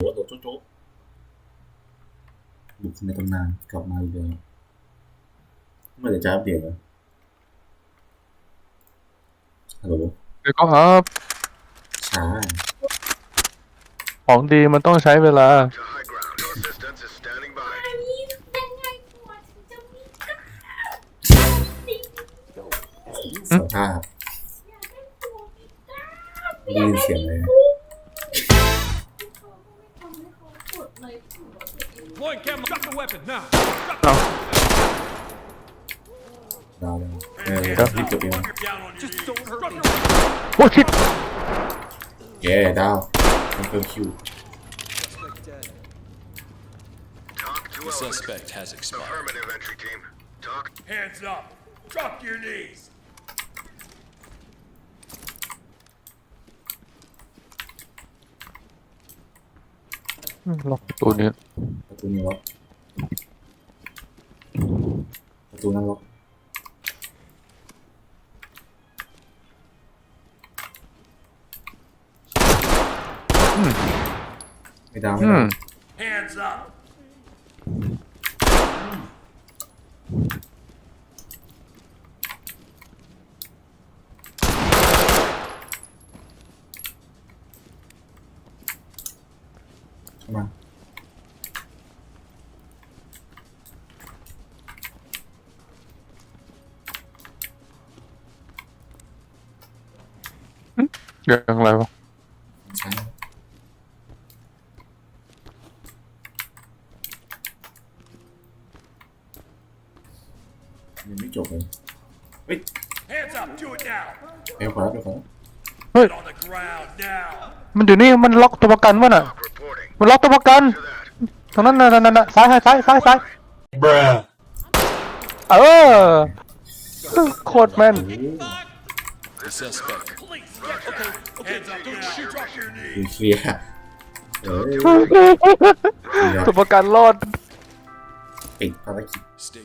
โอ้โหโจ๊ะโจ๊ะบุคคลในตำนานกลับมาอีกแล้วเมื่อไหร่จะอัปเดตวะฮัลโหลเดี๋ยวก็ครับช้าของดีมันต้องใช้เวลา to high ground. Your assistance is standing by. อันนี้ยังไงกว่าถึงจะมีกล้าสภาพอยากได้ตัวมีกล้าได้ยินเสียงอะไรนะ Deploying camera. Drop the weapon now. Oh. Yeah. no. There we go. Watch it. Yeah, down. Uncle Q. The suspect has expired. Hands up. Drop your knees. ล็อกประตูนี้ประตูนี้ล็อกประตูนั้นล็อกไม่ดาวไม่อืดาวม Hands up. มาเรื่องอะไรวะใช่ยังไม่จบเลยเฮ้ย Hands up. Do it now. เอวขวาเอวขวา Get on the ground now. มันเดี๋ยวนี้มันล็อกตัวประกันวะน่ะ Reporting. มันล็อกตัวประกัน To that. ตรงนั้นน่ะนั่นน่ะซ้ายซ้ายซ้ายซ้ายซ้ายเออโคตรแม่น The suspect Police. Okay. Okay. Hands up now. Drop your ดู knees. เคลียร์เออเดี๋ยวตัวประกันรอด ปิดภารกิจ stay